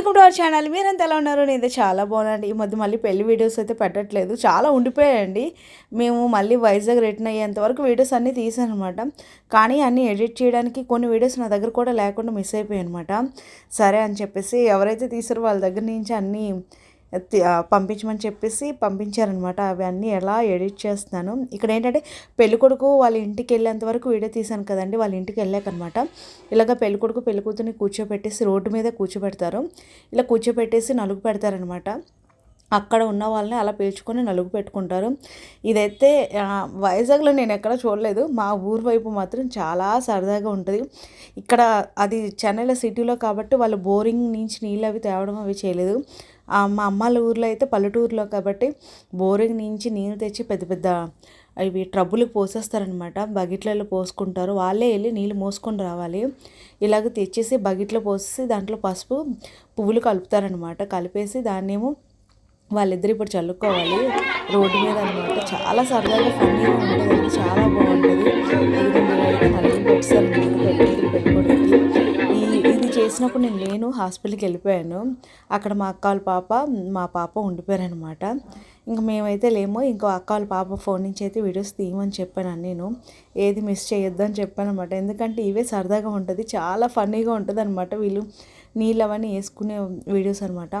Welcome to our channel. మీరంతా ఎలా ఉన్నారు? నేను చాలా బాగున్నాను ఈ మధ్య మళ్ళీ పెళ్ళి వీడియోస్ అయితే పెట్టట్లేదు. చాలా ఉండిపోయాయండి. మేము మళ్ళీ వైజాగ్ రిటర్న్ అయ్యేంత వరకు వీడియోస్ అన్నీ తీసాను అనమాట కానీ అన్నీ ఎడిట్ చేయడానికి కొన్ని వీడియోస్ నా దగ్గర కూడా లేకుండా మిస్ అయిపోయాయి అనమాట సరే అని చెప్పేసి ఎవరైతే తీసారో వాళ్ళ దగ్గర నుంచి అన్నీ పంపించమని చెప్పేసి పంపించారనమాట అవి అన్నీ ఎలా ఎడిట్ చేస్తున్నాను. ఇక్కడ ఏంటంటే పెళ్ళికొడుకు వాళ్ళ ఇంటికి వెళ్ళేంత వరకు వీడియో తీశాను కదండి. వాళ్ళ ఇంటికి వెళ్ళాకనమాట ఇలాగ పెళ్ళికొడుకు పెళ్ళికూతుని కూర్చోబెట్టేసి రోడ్డు మీద కూర్చోబెడతారు. ఇలా కూర్చోబెట్టేసి నలుగు పెడతారనమాట అక్కడ ఉన్న వాళ్ళని అలా పీల్చుకొని నలుగు పెట్టుకుంటారు. ఇదైతే వైజాగ్లో నేను ఎక్కడ చూడలేదు. మా ఊరు వైపు మాత్రం చాలా సరదాగా ఉంటుంది. ఇక్కడ అది చెన్నైలో సిటీలో కాబట్టి వాళ్ళు బోరింగ్ నుంచి నీళ్ళు అవి తేవడం అవి చేయలేదు. మా అమ్మాల ఊర్లో అయితే పల్లెటూరులో కాబట్టి బోరింగ్ నుంచి నీళ్ళు తెచ్చి పెద్ద పెద్ద ఇవి ట్రబ్బులకు పోసేస్తారనమాట బకెట్లలో పోసుకుంటారు. వాళ్ళే వెళ్ళి నీళ్ళు మోసుకొని రావాలి. ఇలాగ తెచ్చేసి బకెట్లో పోసేసి దాంట్లో పసుపు పువ్వులు కలుపుతారనమాట కలిపేసి దాన్నేమో వాళ్ళిద్దరు ఇప్పుడు చల్లుకోవాలి. రోడ్డు మీద అనమాట చాలా సరదాగా ఫన్నీగా ఉంటుంది చాలా బాగుంటుంది ఇదిగోండి ఇలా పెట్టుకోవడానికి. చేసినప్పుడు నేను లేను హాస్పిటల్కి వెళ్ళిపోయాను. అక్కడ మా అక్క వాళ్ళ పాప మా పాప ఉండిపోయారనమాట ఇంకా మేమైతే లేము ఇంకో అక్క వాళ్ళ పాప ఫోన్ నుంచి అయితే వీడియోస్ తీయమని చెప్పాను నేను. ఏది మిస్ చేయొద్దు అని చెప్పాను అనమాట ఎందుకంటే ఇవే సరదాగా ఉంటుంది చాలా ఫన్నీగా ఉంటుంది అనమాట వీళ్ళు. నీళ్ళు అవన్నీ వేసుకునే వీడియోస్ అనమాట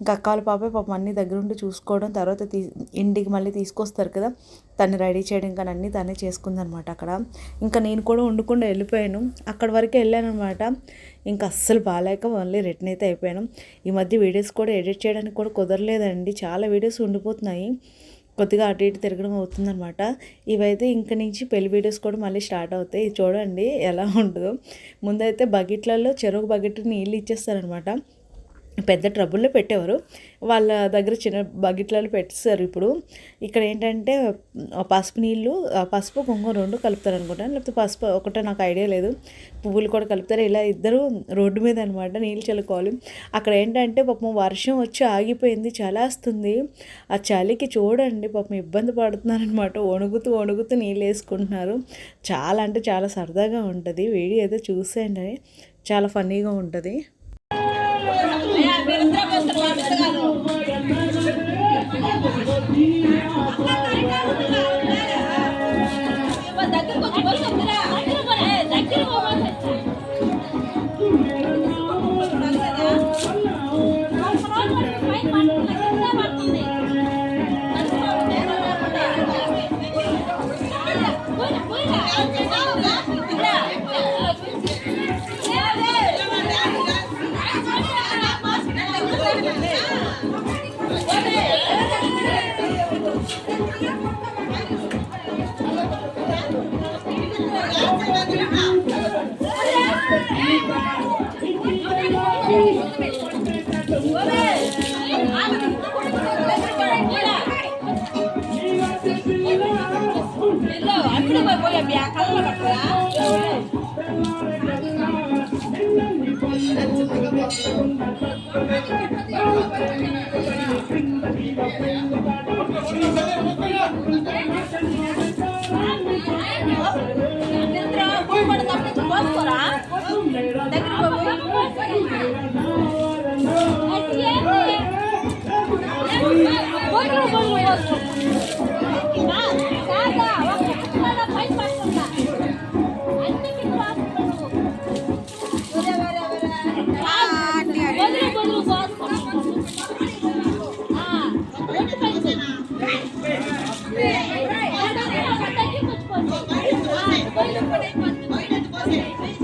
ఇంకా అక్క వాళ్ళ పాపే పాపం అన్ని దగ్గర ఉండి చూసుకోవడం తర్వాత తీ ఇంటికి మళ్ళీ తీసుకొస్తారు కదా తను రెడీ చేయడం కానీ అన్నీ తనే చేసుకుందనమాట అక్కడ. ఇంకా నేను కూడా వండుకుండా వెళ్ళిపోయాను. అక్కడ వరకు వెళ్ళాను అనమాట ఇంకా అస్సలు బాగాలేక మళ్ళీ రిటర్న్ అయితే అయిపోయాను. ఈ మధ్య వీడియోస్ కూడా ఎడిట్ చేయడానికి కూడా కుదరలేదండి. చాలా వీడియోస్ ఉండిపోతున్నాయి. కొద్దిగా అటు ఇటు తిరగడం అవుతుందన్నమాట. ఇవైతే ఇంక నుంచి పెళ్ళి వీడియోస్ కూడా మళ్ళీ స్టార్ట్ అవుతాయి. ఇది చూడండి ఎలా ఉంటుందో. ముందైతే బకెట్లలో చెరుకు బకెట్ నీళ్ళు ఇచ్చేస్తారనమాట పెద్ద ట్రబుల్లో పెట్టేవారు. వాళ్ళ దగ్గర చిన్న బకెట్లలో పెట్టేస్తారు ఇప్పుడు. ఇక్కడ ఏంటంటే పసుపు నీళ్ళు పసుపు కుంకుమ రెండు కలుపుతారు అనుకుంటాను లేకపోతే పసుపు ఒకటే నాకు ఐడియా లేదు. పువ్వులు కూడా కలుపుతారు. ఇలా ఇద్దరు రోడ్డు మీద అనమాట నీళ్ళు చల్లుకోవాలి. అక్కడ ఏంటంటే పాపం వర్షం వచ్చి ఆగిపోయింది. చలి వస్తుంది ఆ చలికి చూడండి పాపం ఇబ్బంది పడుతున్నారనమాట వణుగుతూ వణుగుతూ నీళ్ళు వేసుకుంటున్నారు. చాలా అంటే చాలా సరదాగా ఉంటుంది. వీడియో అయితే చూసేయండి. చాలా ఫన్నీగా ఉంటుంది. போய் அப்படியா கல்ல கட்டுறா マジで?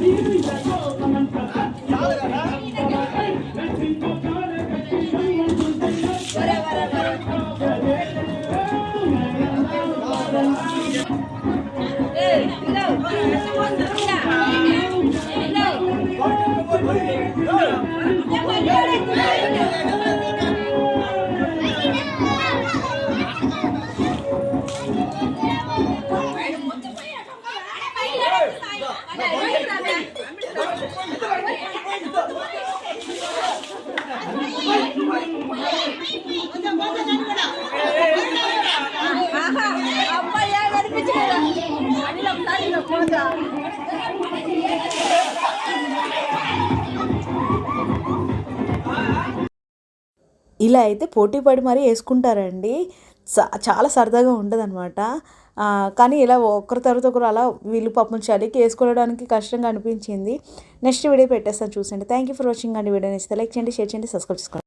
Hey, get out! Hey, ఇలా అయితే పోటీ పడి మరీ వేసుకుంటారండి. చాలా సరదాగా ఉండదన్నమాట. కానీ ఇలా ఒకరి తర్వాత ఒకరు అలా వీళ్ళు పాపం చలికి వేసుకోవడానికి కష్టంగా అనిపించింది. నెక్స్ట్ వీడియో పెట్టేస్తాను చూసండి థ్యాంక్ యూ ఫర్ వాచింగ్ అండి వీడియో నచ్చితే లైక్ చేయండి షేర్ చేయండి సబ్స్క్రైబ్ చేసుకోండి.